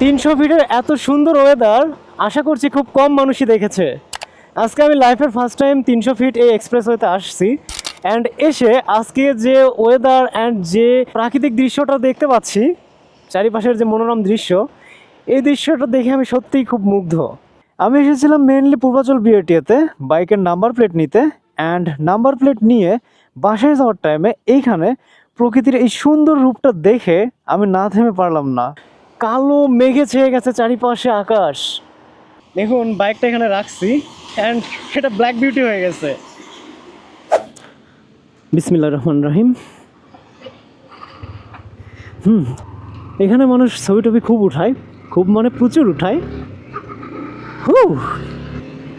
তিনশো ফিটের এত সুন্দর ওয়েদার আশা করছি খুব কম মানুষই দেখেছে। আজকে আমি লাইফের ফার্স্ট টাইম তিনশো ফিট এই এক্সপ্রেস এক্সপ্রেসওয়েতে আসছি। অ্যান্ড এসে আজকে যে ওয়েদার অ্যান্ড যে প্রাকৃতিক দৃশ্যটা দেখতে পাচ্ছি, চারিপাশের যে মনোরম দৃশ্য, এই দৃশ্যটা দেখে আমি সত্যিই খুব মুগ্ধ। আমি এসেছিলাম মেনলি পূর্বাচল বিএটিএতে বাইকের নাম্বার প্লেট নিতে অ্যান্ড নাম্বার প্লেট নিয়ে বাসায় যাওয়ার টাইমে এইখানে প্রকৃতির এই সুন্দর রূপটা দেখে আমি না থেমে পারলাম না। কালো মেঘে ছেয়ে গেছে চারিপাশে আকাশ। দেখুন বাইকটা এখানে রাখছি অ্যান্ড সেটা ব্ল্যাক বিউটি হয়ে গেছে। বিসমিল্লা রহমান রহিম। হুম, এখানে মানুষ ছবি টবি খুব উঠায়, খুব মানে প্রচুর উঠায়। হু,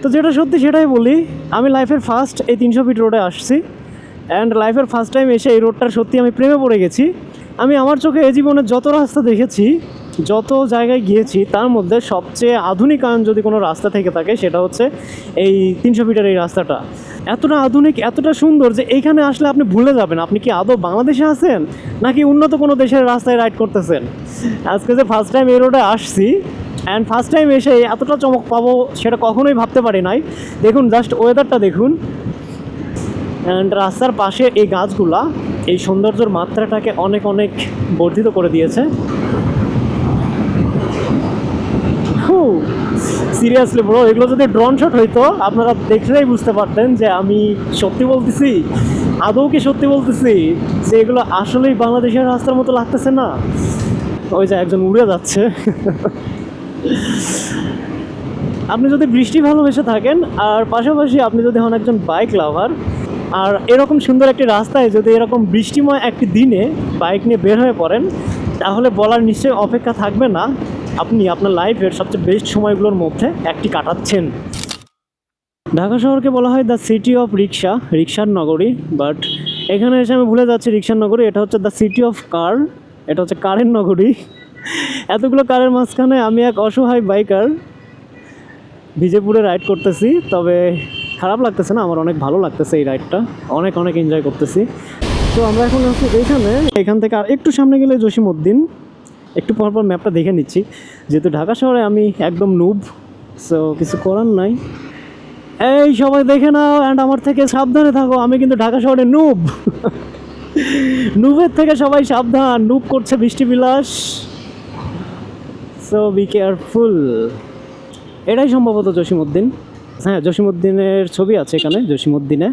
তো যেটা সত্যি সেটাই বলি, আমি লাইফের ফার্স্ট এই তিনশো ফিট রোডে আসছি অ্যান্ড লাইফের ফার্স্ট টাইম এসে এই রোডটার সত্যি আমি প্রেমে পড়ে গেছি। আমি আমার চোখে এই জীবনে যত রাস্তা দেখেছি যত জায়গায় গিয়েছি, তার মধ্যে সবচেয়ে আধুনিকায়ন যদি কোনো রাস্তা থেকে থাকে, সেটা হচ্ছে এই তিনশো ফিটের এই রাস্তাটা। এতটা আধুনিক, এতটা সুন্দর যে এইখানে আসলে আপনি ভুলে যাবেন। আপনি কি আদৌ বাংলাদেশে আছেন, নাকি উন্নত কোনো দেশের রাস্তায় রাইড করতেছেন? আজকে যে ফার্স্ট টাইম এই রোডে আসছি অ্যান্ড ফার্স্ট টাইম এসে এতটা চমক পাবো, সেটা কখনোই ভাবতে পারি নাই। দেখুন জাস্ট ওয়েদারটা দেখুন। অ্যান্ড রাস্তার পাশে এই গাছগুলা, এই সৌন্দর্যর মাত্রাটাকে অনেক অনেক বর্ধিত করে দিয়েছে। সিরিয়াসলি ব্রো এগুলো যদি ড্রোন শট হইতো, আপনারা দেখলেই বুঝতে পারতেন যে আমি সত্যি বলতেছি। আদৌ কি সত্যি বলতেছি? যে এগুলো আসলেই বাংলাদেশের রাস্তার মতো লাগতেছে না? ওই যে একজন উড়ে যাচ্ছে। আপনি যদি বৃষ্টি ভালোবেসে থাকেন, আর পাশাপাশি আপনি যদি হন একজন বাইক লাভার আর এরকম সুন্দর একটি রাস্তায় যদি এরকম বৃষ্টিময় একটি দিনে বাইক নিয়ে বের হয়ে পড়েন, তাহলে বলার নিশ্চয়ই অপেক্ষা থাকবে না। আপনি আপনার লাইফের সবচেয়ে বেস্ট সময়গুলোর মধ্যে একটি কাটাচ্ছেন। ঢাকা শহরকে বলা হয় দ্য সিটি অফ রিক্সা রিক্সার নগরী বাট এখানে এসে আমি ভুলে যাচ্ছি রিক্সার নগরী, এটা হচ্ছে দ্য সিটি অফ কার এটা হচ্ছে কারের নগরী। এতগুলো কারের মাঝখানে আমি এক অসহায় বাইকার বিজেপুরে রাইড করতেছি, তবে খারাপ লাগতেছে না, আমার অনেক ভালো লাগতেছে এই রাইডটা অনেক অনেক এনজয় করতেছি। তো আমরা এখন আছি এইখানে এখান থেকে আর একটু সামনে গেলে জসিমউদ্দিন। একটু পর পর ম্যাপটা দেখে নিচ্ছি। যেহেতু ঢাকা শহরে আমি একদম নুব সো কিছু করার নাই। এই সবাই দেখে নাও অ্যান্ড আমার থেকে সাবধানে থাকো, আমি কিন্তু ঢাকা শহরে নুব নুবের থেকে সবাই সাবধান নুব করছে বৃষ্টি বিলাস সো বি কেয়ারফুল এটাই সম্ভবত জসিমউদ্দিন। হ্যাঁ জসিমউদ্দিনের ছবি আছে এখানে, জসিমউদ্দিনে।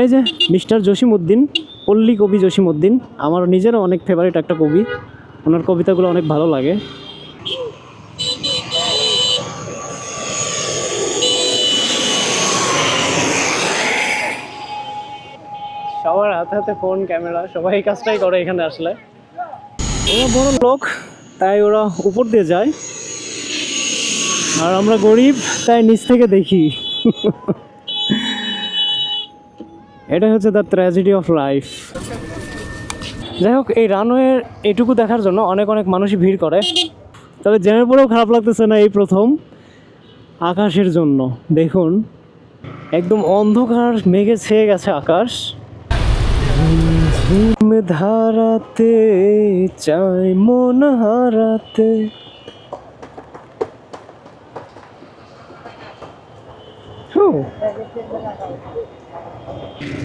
এই যে মিস্টার জসিমউদ্দিন, পল্লী কবি জসিমউদ্দিন আমার নিজেরও অনেক ফেভারিট একটা কবি। ওনার কবিতাগুলো অনেক ভালো লাগে। সবার হাতে হাতে ফোন ক্যামেরা সবাই এই কাজটাই করে এখানে আসলে। ওরা বড় লোক তাই ওরা উপর দিয়ে যায়। আর আমরা গরিব তাই নিচ থেকে দেখি। এটা হচ্ছে দ্য ট্র্যাজেডি অফ লাইফ যাই হোক, এই রানওয়ে এটুকু দেখার জন্য অনেক অনেক মানুষই ভিড় করে। তবে জেনের পরেও খারাপ লাগতেছে না এই প্রথম আকাশের জন্য। দেখুন, একদম অন্ধকার মেঘে ছেয়ে গেছে আকাশ। ধারাতে, চাই মন হারাতে।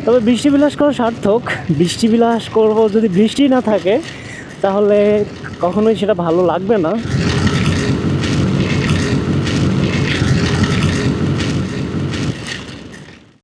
তবে বৃষ্টি বিলাস করা সার্থক। বৃষ্টি বিলাস করব যদি বৃষ্টি না থাকে, তাহলে কখনোই সেটা ভালো লাগবে না।